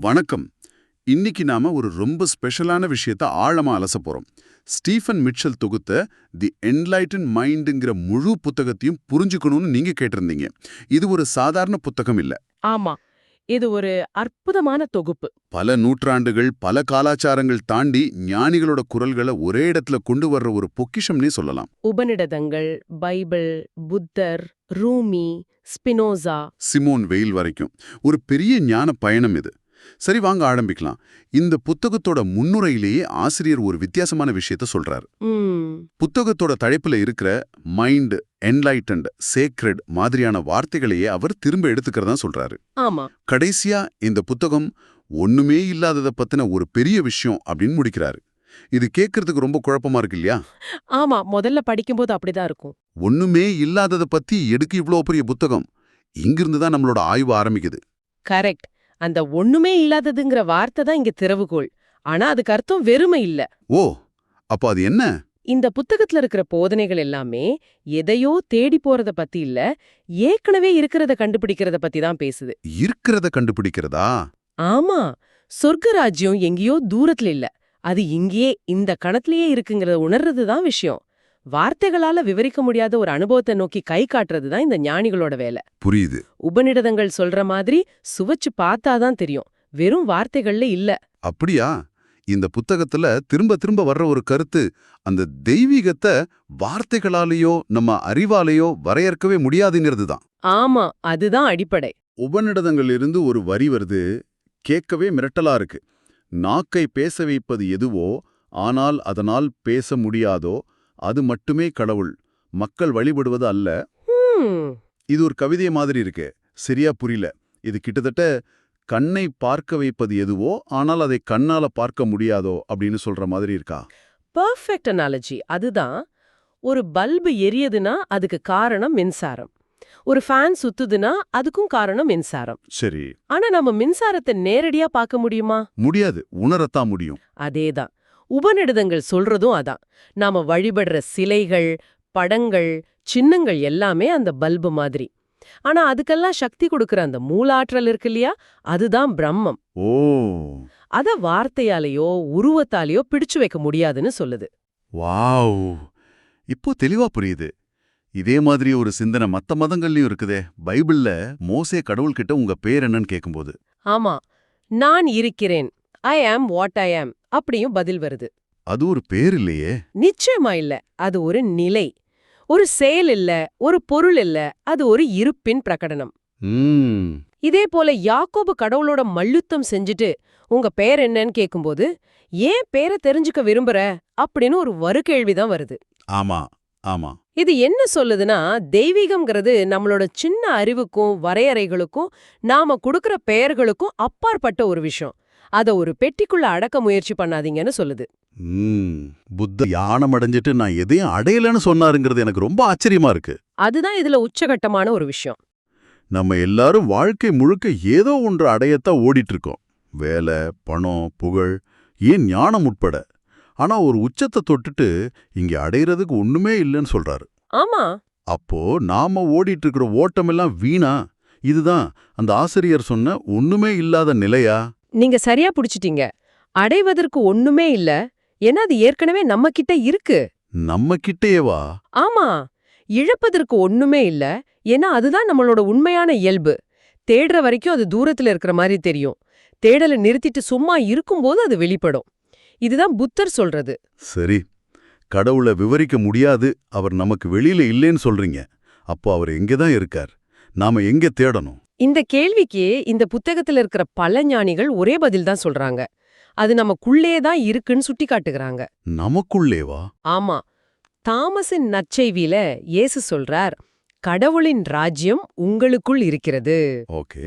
வணக்கம். இன்னைக்கு நாம ஒரு ரொம்ப ஸ்பெஷலான விஷயத்த ஆழமா அலச போறோம். ஸ்டீஃபன் மிட்சல் தொகுத்த தி என்லைட்டன் மைண்டுங்கிற முழு புத்தகத்தையும் புரிஞ்சுக்கணும்னு நீங்க கேட்டிருந்தீங்க. இது ஒரு சாதாரண புத்தகம் இல்ல. ஆமா. இது ஒரு அற்புதமான தொகுப்பு. பல நூற்றாண்டுகள் பல காலாச்சாரங்கள் தாண்டி ஞானிகளோட குரல்களை ஒரே இடத்துல கொண்டு வர்ற ஒரு பொக்கிஷம்னே சொல்லலாம். உபநிடதங்கள் பைபிள் புத்தர் ரூமி ஸ்பினோசா. சிமோன் வெயில் வரைக்கும். ஒரு பெரிய ஞான பயணம் இது. சரி வாங்க ஆரம்பிக்கலாம். இந்த புத்தகத்தோட முன்னுரையிலேயே ஆசிரியர் ஒரு வித்தியாசமான விஷயத்த சொல்றாரு. புத்தகத்தோட தலைப்புல இருக்கிற மைண்ட் என்லைட்டன்ட் சேக்ரெட் மாதிரியான வார்த்தைகளையே அவர் திரும்ப எடுத்துக்கிறதா சொல்றாரு. கடைசியா இந்த புத்தகம் ஒண்ணுமே இல்லாதத பத்தின ஒரு பெரிய விஷயம் அப்படின்னு முடிக்கிறாரு. இது கேட்கறதுக்கு ரொம்ப குழப்பமா இருக்கு இல்லையா? ஆமா முதல்ல படிக்கும்போது அப்படிதான் இருக்கும். ஒண்ணுமே இல்லாதத பத்தி எதுக்கு இவ்ளோ பெரிய புத்தகம்? இங்கிருந்து தான் நம்மளோட ஆய்வு ஆரம்பிக்குது. கரெக்ட். அந்த ஒண்ணுமே இல்லாததுங்கிற வார்த்தை தான் இங்க திறவுகோள். ஆனா அதுக்கு அர்த்தம் வெறுமை இல்ல. ஓ அப்போ அது என்ன? இந்த புத்தகத்துல இருக்கிற போதனைகள் எல்லாமே எதையோ தேடி போறத பத்தி இல்ல ஏற்கனவே இருக்கிறத கண்டுபிடிக்கிறத பத்தி தான் பேசுது. இருக்கிறத கண்டுபிடிக்கிறதா? ஆமா சொர்க்க ராஜ்யம் எங்கேயோ தூரத்துல இல்ல. அது இங்கேயே இந்த கணத்திலேயே இருக்குங்கிறத உணர்றது தான் விஷயம். வார்த்தைகளால விவரிக்க முடியாத ஒரு அனுபவத்தை நோக்கி கை காட்டுறது தான் இந்த ஞானிகளோட வேலை. புரியுது. உபநிடதங்கள் சொல்ற மாதிரி சுவைச்சு பார்த்தாதான் தெரியும். வெறும் வார்த்தைகள்ல இல்ல. அப்படியா? இந்த புத்தகத்துல திரும்ப திரும்ப வர்ற ஒரு கருத்து அந்த தெய்வீகத்தை வார்த்தைகளாலேயோ நம்ம அறிவாலேயோ வரையறுக்கவே முடியாதுங்கிறது தான். ஆமா அதுதான் அடிப்படை. உபநிடதங்களிலிருந்து ஒரு வரி வருது கேட்கவே மிரட்டலா இருக்கு. நாக்கை பேச வைப்பது எதுவோ ஆனால் அதனால் பேச முடியாதோ அது மட்டுமே கடவுள். மக்கள் வழிபடுவது அல்ல. இது ஒரு கவிதை மாதிரி இருக்கு. சரியா புரியல. இது கிட்டத்தட்ட கண்ணை பார்க்க வைப்பது எதுவோ ஆனால் அதை கண்ணால பார்க்க முடியாதோ அப்படின்னு சொல்ற மாதிரி இருக்கா? பெர்ஃபெக்ட் அனாலஜி அதுதான் ஒரு பல்பு எரியுதுன்னா அதுக்கு காரணம் மின்சாரம். ஒரு ஃபேன் சுத்துதுன்னா அதுக்கும் காரணம் மின்சாரம். சரி. ஆனா நம்ம மின்சாரத்தை நேரடியா பார்க்க முடியுமா? முடியாது. உணரத்தான் முடியும். அதேதான். உபநிடதங்கள் சொல்றதும் அதான். நாம வழிபடுற சிலைகள் படங்கள் சின்னங்கள் எல்லாமே அந்த பல்பு மாதிரி. ஆனா அதுக்கெல்லாம் சக்தி கொடுக்கற அந்த மூலாற்றல் இருக்கு இல்லையா? அதுதான் பிரம்மம். ஓ. அத வார்த்தையாலேயோ உருவத்தாலேயோ பிடிச்சு வைக்க முடியாதுன்னு சொல்லுது. வாவ். இப்போ தெளிவா புரியுது. இதே மாதிரி ஒரு சிந்தனை மத்த மதங்கள்லயும் இருக்குதே. பைபிள்ல மோசே கடவுள்கிட்ட உங்க பேர் என்னன்னு கேக்கும்போது. ஆமா. நான் இருக்கிறேன். ஐ ஆம் வாட் ஐ ஆம் அப்படியும் பதில் வருது. அது ஒரு பேர் இல்லையே. நிச்சயமா இல்ல. அது ஒரு நிலை. ஒரு செயல் இல்ல ஒரு பொருள் இல்ல அது ஒரு இருப்பின் பிரகடனம். இதே போல யாக்கோபு கடவுளோட மல்யுத்தம் செஞ்சுட்டு உங்க பேர் என்னன்னு கேக்கும்போது ஏன் பேரை தெரிஞ்சுக்க விரும்புற? அப்படின்னு ஒரு வரு கேள்விதான் வருது. ஆமா ஆமா. இது என்ன சொல்லுதுன்னா தெய்வீகம்ங்கிறது நம்மளோட சின்ன அறிவுக்கும் வரையறைகளுக்கும் நாம கொடுக்கற பெயர்களுக்கும் அப்பாற்பட்ட ஒரு விஷயம். அத ஒரு பெட்டிக்குள்ள அடக்க முயற்சி பண்ணாதீங்கன்னு சொல்லுது. புத்த யானம் அடைஞ்சிட்டு நான் எதையும் அடையலன்னு சொன்னாருங்கிறது எனக்கு ரொம்ப ஆச்சரியமா இருக்கு. அதுதான் இதுல உச்சகட்டமான ஒரு விஷயம். நம்ம எல்லாரும் வாழ்க்கை முழுக்க ஏதோ ஒன்று அடையத்தான் ஓடிட்டு இருக்கோம் வேலை பணம் புகழ் ஏன் ஞானம் உட்பட. ஆனா ஒரு உச்சத்தை தொட்டுட்டு இங்க அடையறதுக்கு ஒண்ணுமே இல்லைன்னு சொல்றாரு. ஆமா. அப்போ நாம ஓடிட்டு இருக்கிற ஓட்டமெல்லாம் வீணா? இதுதான் அந்த ஆசிரியர் சொன்ன ஒண்ணுமே இல்லாத நிலையா? நீங்க சரியா புடிச்சிட்டீங்க. அடைவதற்கு ஒண்ணுமே இல்ல. ஏன்னா அது ஏற்கனவே நம்ம கிட்ட இருக்கு. நம்ம கிட்டேவா ஆமா. இழப்பதற்கு ஒண்ணுமே இல்ல. ஏன்னா அதுதான் நம்மளோட உண்மையான இயல்பு. தேடுற வரைக்கும் அது தூரத்துல இருக்கிற மாதிரி தெரியும். தேடலை நிறுத்திட்டு சும்மா இருக்கும்போது அது வெளிப்படும். இதுதான் புத்தர் சொல்றது. சரி. கடவுளை விவரிக்க முடியாது. அவர் நமக்கு வெளியில இல்லைன்னு சொல்றீங்க. அப்போ அவர் எங்கே தான் இருக்கார்? நாம எங்க தேடணும்? இந்த கேள்விக்கு இந்த புத்தகத்துல இருக்கிற பல ஞானிகள் ஒரே பதில் தான் சொல்றாங்க. அது நமக்குள்ளே தான் இருக்குன்னு சுட்டி காட்டுகிறாங்க. நமக்குள்ளேவா? ஆமா. தாமஸின் நற்செய்வியில இயேசு சொல்றார் கடவுளின் ராஜ்யம் உங்களுக்குள் இருக்கிறது. ஓகே.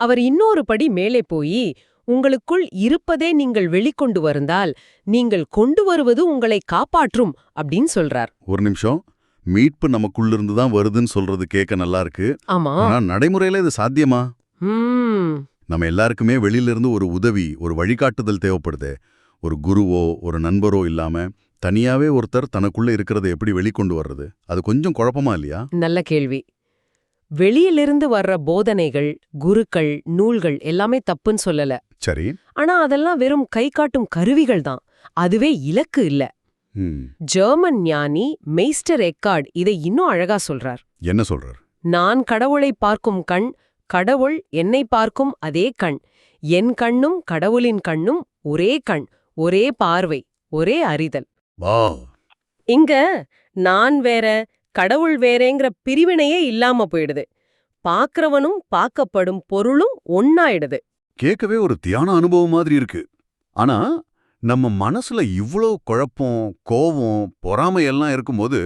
அவர் இன்னொரு படி மேலே போய் உங்களுக்குள் இருப்பதே நீங்கள் வெளிக்கொண்டு வருந்தால் நீங்கள் கொண்டு வருவது உங்களை காப்பாற்றும் அப்படின்னு சொல்றார். ஒரு நிமிஷம். மீட்பு நமக்குள்ளிருந்து தான் வருதுன்னு சொல்றது கேட்க நல்லா இருக்கு ஆமா. ஆனா நடைமுறையில இது சாத்தியமா? நம்ம எல்லாருக்குமே வெளியில இருந்து ஒரு உதவி ஒரு வழிகாட்டுதல் தேவைப்படுது. ஒரு குருவோ ஒரு நண்பரோ இல்லாம தனியாவே ஒருத்தர் தனக்குள்ள இருக்கிறத எப்படி வெளிக்கொண்டு வர்றது? அது கொஞ்சம் குழப்பமா இல்லையா? நல்ல கேள்வி. வெளியிலிருந்து வர்ற போதனைகள் குருக்கள் நூல்கள் எல்லாமே தப்புன்னு சொல்லல. சரி. ஆனா அதெல்லாம் வெறும் கை காட்டும் கருவிகள் தான். அதுவே இலக்கு இல்ல. ஜெர்மன் ஞானி மெய்ஸ்டர் எக்கார்ட் இதை இன்னும் அழகா சொல்றார். என்ன சொல்றார்? நான் கடவுளை பார்க்கும் கண் கடவுள் என்னை பார்க்கும் அதே கண். என் கண்ணும் கடவுளின் கண்ணும் ஒரே கண் ஒரே பார்வை ஒரே அறிதல். வா இங்க நான் வேற கடவுள் வேறேங்கிற பிரிவினையே இல்லாம போயிடுது. பார்க்கறவனும் பார்க்கப்படும் பொருளும் ஒன்னாயிடுது கேட்கவே ஒரு தியான அனுபவம் மாதிரி இருக்கு. ஆனா நம்ம மனசுல இவ்ளோ குழப்பம் கோவம் பொறாமை எல்லாம் இருக்கும்போது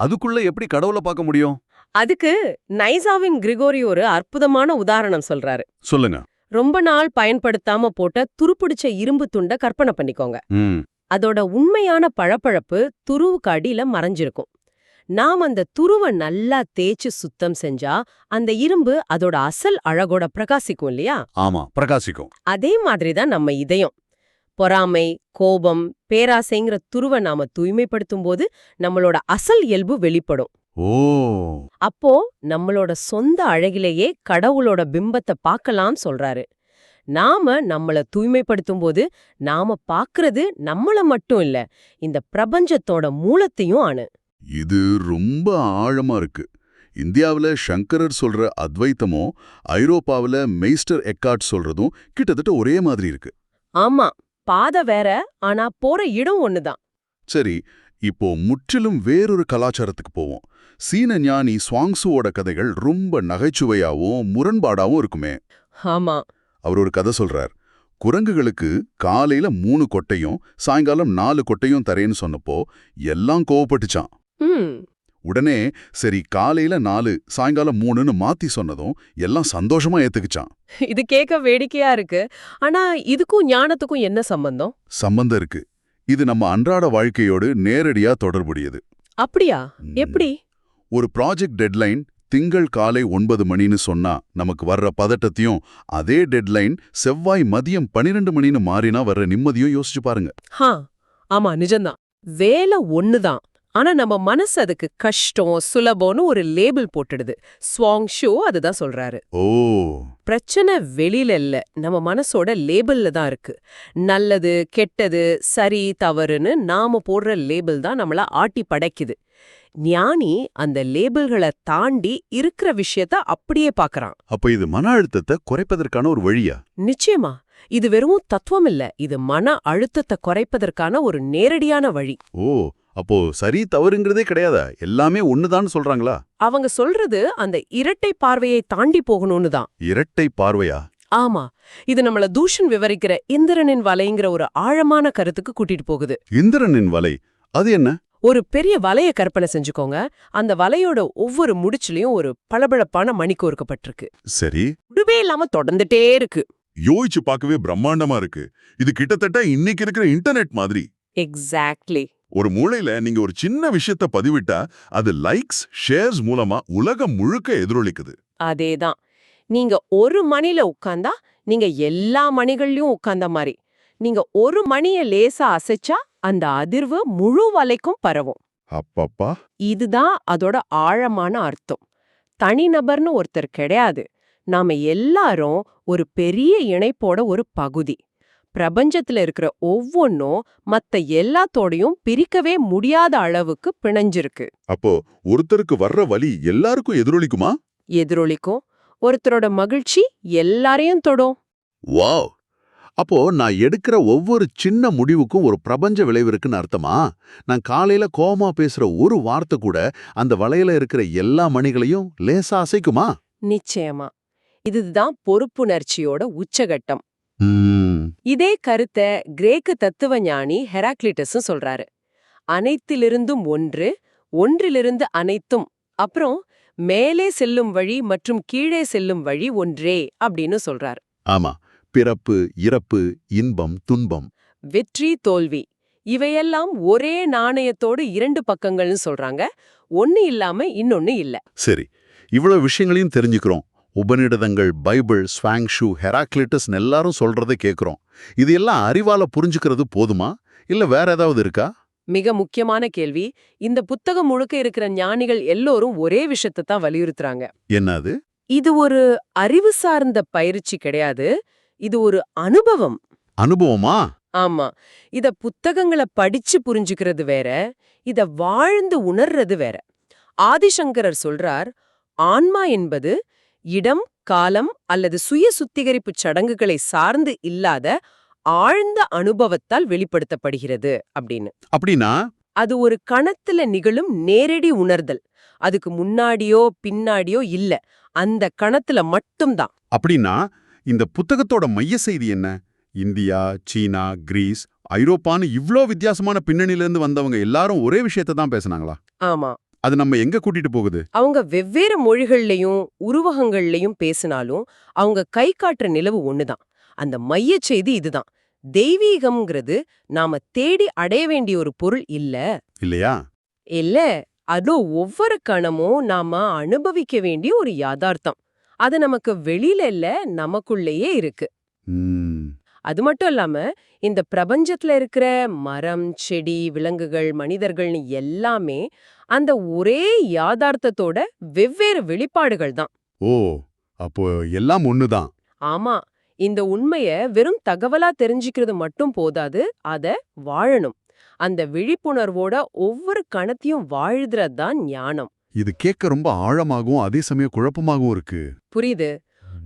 அதுக்குள்ள எப்படி கடவுளை பார்க்க முடியும்? அதுக்கு நைசாவின் கிரிகோரி ஒரு அற்புதமான உதாரணம் சொல்றாரு. சொல்லுங்க. ரொம்ப நாள் பயன்படுத்தாம போட்ட துருப்பிடிச்ச இரும்பு துண்ட கற்பனை பண்ணிக்கோங்க. அதோட உண்மையான பழப்பழப்பு துருவுக்கு அடியில மறைஞ்சிருக்கும். நாம் அந்த துருவ நல்லா தேய்ச்சு சுத்தம் செஞ்சா அந்த இரும்பு அதோட அசல் அழகோட பிரகாசிக்கும் இல்லையா? ஆமா பிரகாசிக்கும். அதே மாதிரி தான் நம்ம இதயம். பொறாமை கோபம் பேராசைங்கிற துருவ நாம தூய்மைப்படுத்தும் போது நம்மளோட அசல் இயல்பு வெளிப்படும். ஓ. அப்போ நம்மளோட சொந்த அழகிலேயே கடவுளோட பிம்பத்தை பார்க்கலாம் சொல்றாரு. நாம நம்மள தூய்மைப்படுத்தும் போது நாம பாக்குறது நம்மள மட்டும் இல்ல இந்த பிரபஞ்சத்தோட மூலத்தையும் அணு இது ரொம்ப ஆழமா இருக்கு. இந்தியாவுல சங்கரர் சொல்ற அத்வைத்தமும் ஐரோப்பாவுல மெய்ஸ்டர் எக்கார்ட் சொல்றதும் கிட்டத்தட்ட ஒரே மாதிரி இருக்கு. ஆமா. பாதை வேற ஆனா போற இடம் ஒண்ணுதான். சரி இப்போ முற்றிலும் வேறொரு கலாச்சாரத்துக்கு போவோம். சீன ஞானி சுவாங்சுவோட கதைகள் ரொம்ப நகைச்சுவையாவும் முரண்பாடாவும் இருக்குமே. ஆமா. அவர் ஒரு கதை சொல்றார். குரங்குகளுக்கு காலையில மூணு கொட்டையும் சாயங்காலம் நாலு கொட்டையும் தரேன்னு சொன்னப்போ எல்லாம் கோவப்பட்டுச்சான் உடனே சரி காலையில நாலு சாயங்காலம் மூணுன்னு மாத்தி சொன்னதும் எல்லாம் சந்தோஷமா ஏத்துக்குச்சான் இது கேட்க வேடிக்கையா இருக்கு. ஆனா இதுக்கும் ஞானத்துக்கும் என்ன சம்பந்தம்? சம்பந்தம் இருக்கு. இது நம்ம அன்றாட வாழ்க்கையோடு நேரடியா தொடர்புடையது. அப்படியா. எப்படி? ஒரு ப்ராஜெக்ட் டெட்லைன் திங்கள் காலை ஒன்பது மணின்னு சொன்னா நமக்கு வர்ற பதட்டத்தையும் அதே டெட்லைன் செவ்வாய் மதியம் பனிரெண்டு மணின்னு மாறினா வர்ற நிம்மதியும் யோசிச்சு பாருங்க. ஆமா நிஜம்தான். வேலை ஒண்ணுதான். ஆனா நம்ம மனசு அதுக்கு கஷ்டம் சுலபம்னு ஒரு லேபிள் போட்டுடுது. ஸ்வாங் ஷோ அதுதான் சொல்றாரு. ஓ. பிரச்சனை வெளியில இல்ல நம்ம மனசோட லேபிள்ல தான் இருக்கு. நல்லது கெட்டது சரி தவறுன்னு நாம போடுற லேபிள் தான் நம்மள ஆட்டி படைக்குது. ஞானி அந்த லேபிள்களை தாண்டி இருக்கிற விஷயத்த அப்படியே பார்க்கறான் அப்ப இது மன அழுத்தத்தை குறைப்பதற்கான ஒரு வழியா? நிச்சயமா. இது வெறும் தத்துவம் இல்ல இது மன அழுத்தத்தை குறைப்பதற்கான ஒரு நேரடியான வழி. ஓ. அப்போ சரி தவறுங்கிறதே கிடையாதா? எல்லாமே ஒண்ணுதான் சொல்றாங்களா? அவங்க சொல்றது அந்த இரட்டை பார்வையை தாண்டி போகணும்னு தான். இரட்டை பார்வையா? ஆமா. இது நம்மள தூஷன் விவரிக்கிற இந்திரனின் வலைங்கிற ஒரு ஆழமான கருத்துக்கு கூட்டிட்டு போகுது. இந்திரனின் வலை. அது என்ன? ஒரு பெரிய வலைய கற்பனை செஞ்சுக்கோங்க. அந்த வலையோட ஒவ்வொரு முடிச்சுலயும் ஒரு பளபளப்பான மணி கோர்க்கப்பட்டிருக்கு. சரி. முடிவே இல்லாம தொடர்ந்துட்டே இருக்கு. யோசிச்சு பார்க்கவே பிரம்மாண்டமா இருக்கு. இது கிட்டத்தட்ட இன்னைக்கு இருக்கிற இன்டர்நெட் மாதிரி. எக்ஸாக்ட்லி ஒரு மூலையில நீங்க ஒரு சின்ன விஷயத்த பதிவிட்டா அது லைக்ஸ் ஷேர்ஸ் மூலமா உலகம் முழுக்க எதிரொலிக்குது. அதேதான். நீங்க ஒரு மணில உட்கார்ந்தா நீங்க எல்லா மணிகள்லயும் உட்கார்ந்த மாதிரி நீங்க ஒரு மணிய லேசா அசைச்சா அந்த அதிர்வு முழு வலைக்கும் பரவும். அப்பப்பா. இதுதான் அதோட ஆழமான அர்த்தம். தனிநபர்னு ஒருத்தர் கிடையாது. நாம எல்லாரும் ஒரு பெரிய இணைப்போட ஒரு பகுதி. பிரபஞ்சத்துல இருக்கிற ஒவ்வொன்னும் மத்த எல்லாத்தோடையும் பிரிக்கவே முடியாத அளவுக்கு பிணைஞ்சிருக்கு. அப்போ ஒருத்தருக்கு வர்ற வலி எல்லாருக்கும் எதிரொலிக்குமா? எதிரொலிக்கும். ஒருத்தரோட மகிழ்ச்சி எல்லாரையும் தொடும். வாவ்! அப்போ நான் எடுக்கிற ஒவ்வொரு சின்ன முடிவுக்கும் ஒரு பிரபஞ்ச விளைவு இருக்குன்னு அர்த்தமா? நான் காலையில கோவமா பேசுற ஒரு வார்த்தை கூட அந்த வலையில இருக்கிற எல்லா மணிகளையும் லேசா அசைக்குமா? நிச்சயமா. இதுதான் பொறுப்புணர்ச்சியோட உச்சகட்டம். இதே கருத்தை கிரேக்க தத்துவ ஞானி ஹெராக்லிட்டஸும் சொல்றாரு. அனைத்திலிருந்தும் ஒன்று ஒன்றிலிருந்து அனைத்தும் அப்புறம் மேலே செல்லும் வழி மற்றும் கீழே செல்லும் வழி ஒன்றே அப்படின்னு சொல்றார். ஆமா. பிறப்பு இறப்பு இன்பம் துன்பம். வெற்றி தோல்வி இவையெல்லாம் ஒரே நாணயத்தோடு இரண்டு பக்கங்கள்னு சொல்றாங்க. ஒன்னு இல்லாம இன்னொன்னு இல்ல. சரி. இவ்வளவு விஷயங்களையும் தெரிஞ்சுக்கிறோம். உபநிடதங்கள் பைபிள் ஸ்வாங் ஷூ ஹெராக்லிட்டஸ் எல்லாரும் சொல்றதை கேக்குறோம். இது எல்லாம் அறிவால புரிஞ்சுக்கிறது போதுமா? இல்ல வேற ஏதாவது இருக்கா? மிக முக்கியமான கேள்வி. இந்த புத்தகம் முழுக்க இருக்கிற ஞானிகள் எல்லோரும் ஒரே விஷயத்தை தான் வலியுறுத்துறாங்க. என்னது? இது ஒரு அறிவு சார்ந்த பயிற்சி கிடையாது. இது ஒரு அனுபவம். அனுபவமா? ஆமா. இத புத்தகங்களை படிச்சு புரிஞ்சுக்கிறது வேற. இத வாழ்ந்து உணர்றது வேற. ஆதிசங்கரர் சொல்றார் ஆன்மா என்பது இடம் காலம் அல்லது சுய சுத்திகரிப்பு சடங்குகளை சார்ந்து இல்லாத ஆழ்ந்த அனுபவத்தால் வெளிப்படுத்தப்படுகிறது அப்படின்னு. அப்படின்னா? அது ஒரு கணத்துல நிகழும் நேரடி உணர்தல். அதுக்கு முன்னாடியோ பின்னாடியோ இல்ல. அந்த கணத்துல மட்டும்தான். அப்படின்னா இந்த புத்தகத்தோட மைய செய்தி என்ன? இந்தியா சீனா கிரீஸ் ஐரோப்பான்னு இவ்ளோ வித்தியாசமான பின்னணியிலிருந்து வந்தவங்க எல்லாரும் ஒரே விஷயத்தை தான் பேசுனாங்களா? ஆமா. அது நம்ம எங்க கூட்டிட்டு போகுது? அவங்க வெவ்வேறு மொழிகள்லயும் உருவகங்கள்லயும் பேசினாலும் அவங்க கை காட்டுற நிலவு ஒண்ணுதான். அந்த மையச் செய்தி இதுதான். தெய்வீகம்ங்கிறது நாம தேடி அடைய வேண்டிய ஒரு பொருள் இல்ல. இல்லையா? இல்ல அதோ ஒவ்வொரு கணமும் நாம அனுபவிக்க வேண்டிய ஒரு யாதார்த்தம். அது நமக்கு வெளியில இல்ல நமக்குள்ளேயே இருக்கு. அது மட்டும் இல்லாம இந்த பிரபஞ்சத்துல இருக்கிற மரம் செடி விலங்குகள் மனிதர்கள்னு எல்லாமே அந்த ஒரே யாதார்த்தத்தோட வெவ்வேறு வெளிப்பாடுகள் தான். ஓ அப்போ எல்லாம் ஒண்ணுதான். ஆமா இந்த உண்மைய வெறும் தகவலா தெரிஞ்சுக்கிறது மட்டும் போதாது அத வாழணும். அந்த விழிப்புணர்வோட ஒவ்வொரு கணத்தையும் வாழ்றது தான் ஞானம். இது கேட்க ரொம்ப ஆழமாகவும் அதே சமயம் குழப்பமாகவும் இருக்கு. புரியுது.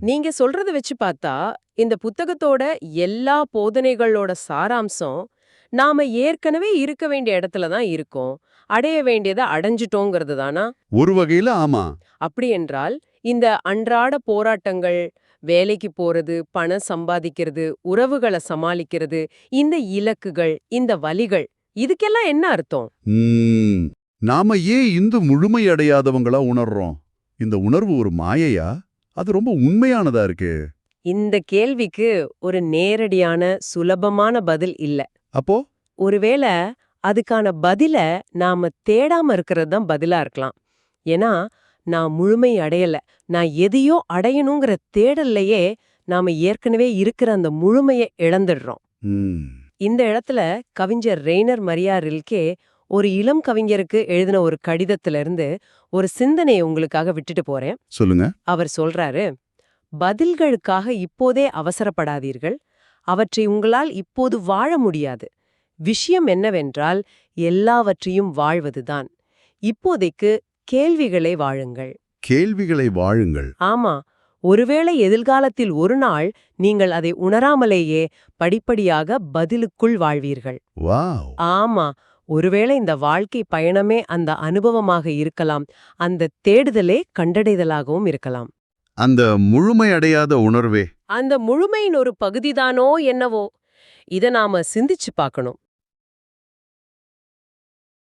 நீங்க சொல்றத வச்சு பார்த்தா இந்த புத்தகத்தோட எல்லா போதனைகளோட சாராம்சம் நாம ஏற்கனவே இருக்க வேண்டிய இடத்துல தான் இருக்கோம். அடைய வேண்டியதை அடைஞ்சிட்டோங்கிறது தானா? ஒரு வகையில ஆமா. அப்படி என்றால் இந்த அன்றாட போராட்டங்கள் வேலைக்கு போறது பணம் சம்பாதிக்கிறது உறவுகளை சமாளிக்கிறது இந்த இலக்குகள் இந்த வலிகள் இதுக்கெல்லாம் என்ன அர்த்தம்? நாம ஏன் இந்த முழுமை அடையாதவங்களா உணர்றோம்? இந்த உணர்வு ஒரு மாயையா? அது ரொம்ப உண்மையானதா இருக்கு? இந்த கேள்விக்கு ஒரு நேரடியான சுலபமான பதில் இல்ல. அப்போ? ஒருவேளை அதுக்கான பதில நாம தேடாம இருக்கிறது தான் பதிலா இருக்கலாம். ஏன்னா நான் முழுமை அடையல. நான் எதையோ அடையணுங்கிற தேடல்லையே நாம ஏற்கனவே இருக்கிற அந்த முழுமையை இழந்துடுறோம். இந்த இடத்துல கவிஞர் ரெய்னர் மரியா ரில்கே ஒரு இளம் கவிஞருக்கு எழுதின ஒரு கடிதத்துல இருந்து ஒரு சிந்தனையை உங்களுக்காக விட்டுட்டு போறேன். சொல்லுங்க. அவர் சொல்றாரு பதில்களுக்காக இப்போதே அவசரப்படாதீர்கள். அவற்றை உங்களால் இப்போது வாழ முடியாது. விஷயம் என்னவென்றால் எல்லாவற்றையும் வாழ்வதுதான். இப்போதைக்கு கேள்விகளை வாழுங்கள். கேள்விகளை வாழுங்கள். ஆமா. ஒருவேளை எதிர்காலத்தில் ஒரு நாள் நீங்கள் அதை உணராமலேயே படிப்படியாக பதிலுக்குள் வாழ்வீர்கள். ஆமா. ஒருவேளை இந்த வாழ்க்கை பயணமே அந்த அனுபவமாக இருக்கலாம் அந்த தேடுதலே கண்டடைதலாகவும் இருக்கலாம். அந்த முழுமை அடையாத உணர்வே? அந்த முழுமையின் ஒரு பகுதிதானோ என்னவோ? இத நாம சிந்திச்சு பார்க்கணும்.